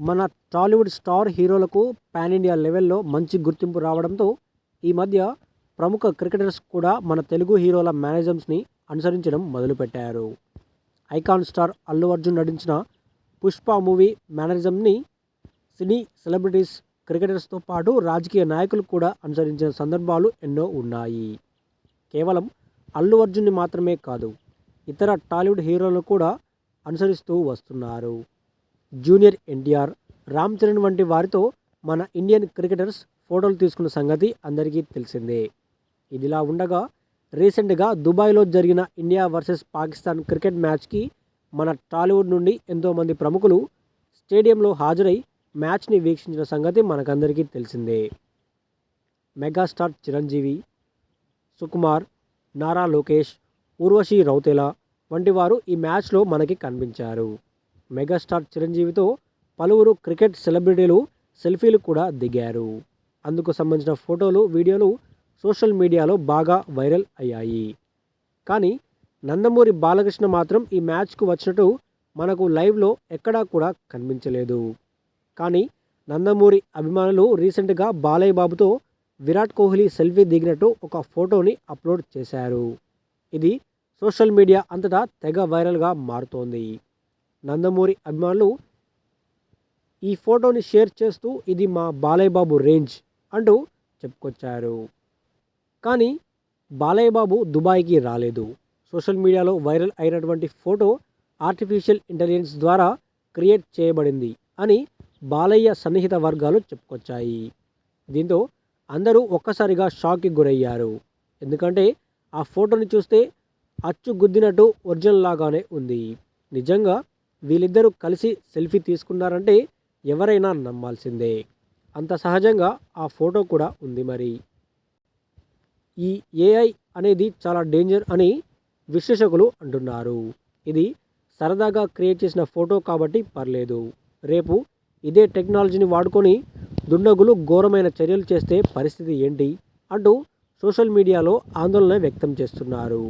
మన Tollywood star హీరోలకు pan India లెవెల్లో మంచి గుర్తింపు రావడంతో ఈ మధ్య ప్రముఖ క్రికెటర్స్ కూడా మన తెలుగు హీరోల మేనేజమ్స్ని అనుసరించడం మొదలుపెట్టారు. ఐకాన్ స్టార్ అల్లు అర్జున్ నటించిన పుష్ప మూవీ మేనరిజంని సినీ సెలబ్రిటీస్ క్రికెటర్స్తో పాటు రాజకీయ నాయకులు కూడా అనుసరించిన సందర్భాలు ఎన్నో ఉన్నాయి. కేవలం అల్లు అర్జున్ని మాత్రమే కాదు ఇతర టాలీవుడ్ హీరోలను కూడా అనుసరిస్తూ వస్తున్నారు. జూనియర్ ఎన్టీఆర్ రామ్ చరణ్ వంటి వారితో మన ఇండియన్ క్రికెటర్స్ ఫోటోలు తీసుకున్న సంగతి అందరికీ తెలిసిందే. ఇదిలా ఉండగా రీసెంట్గా దుబాయ్లో జరిగిన ఇండియా వర్సెస్ పాకిస్తాన్ క్రికెట్ మ్యాచ్కి మన టాలీవుడ్ నుండి ఎంతోమంది ప్రముఖులు స్టేడియంలో హాజరై మ్యాచ్ని వీక్షించిన సంగతి మనకందరికీ తెలిసిందే. మెగాస్టార్ చిరంజీవి సుకుమార్ నారా లోకేష్ ఊర్వశి రౌతేలా వంటి వారు ఈ మ్యాచ్లో మనకి కనిపించారు. మెగాస్టార్ చిరంజీవితో పలువురు క్రికెట్ సెలబ్రిటీలు సెల్ఫీలు కూడా దిగారు. అందుకు సంబంధించిన ఫోటోలు వీడియోలు సోషల్ మీడియాలో బాగా వైరల్ అయ్యాయి. కానీ నందమూరి బాలకృష్ణ మాత్రం ఈ మ్యాచ్కు వచ్చినట్టు మనకు లైవ్లో ఎక్కడా కూడా కనిపించలేదు. కానీ నందమూరి అభిమానులు రీసెంట్గా బాలయ్య బాబుతో విరాట్ కోహ్లీ సెల్ఫీ దిగినట్టు ఒక ఫోటోని అప్లోడ్ చేశారు. ఇది సోషల్ మీడియా అంతటా తెగ వైరల్గా మారుతోంది. నందమూరి అభిమానులు ఈ ఫోటోని షేర్ చేస్తూ ఇది మా బాలయ్యబాబు రేంజ్ అంటూ చెప్పుకొచ్చారు. కానీ బాలయ్యబాబు దుబాయ్కి రాలేదు. సోషల్ మీడియాలో వైరల్ అయినటువంటి ఫోటో ఆర్టిఫిషియల్ ఇంటెలిజెన్స్ ద్వారా క్రియేట్ చేయబడింది అని బాలయ్య సన్నిహిత వర్గాలు చెప్పుకొచ్చాయి. దీంతో అందరూ ఒక్కసారిగా షాక్కి గురయ్యారు. ఎందుకంటే ఆ ఫోటోని చూస్తే అచ్చు గుద్దినట్టు ఒరిజినల్ లాగానే ఉంది. నిజంగా వీళ్ళిద్దరూ కలిసి సెల్ఫీ తీసుకున్నారంటే ఎవరైనా నమ్మాల్సిందే. అంత సహజంగా ఆ ఫోటో కూడా ఉంది మరి. ఈ ఏఐ అనేది చాలా డేంజర్ అని విశ్లేషకులు అంటున్నారు. ఇది సరదాగా క్రియేట్ చేసిన ఫోటో కాబట్టి పర్లేదు. రేపు ఇదే టెక్నాలజీని వాడుకొని దుండగులు ఘోరమైన చర్యలు చేస్తే పరిస్థితి ఏంటి అంటూ సోషల్ మీడియాలో ఆందోళన వ్యక్తం చేస్తున్నారు.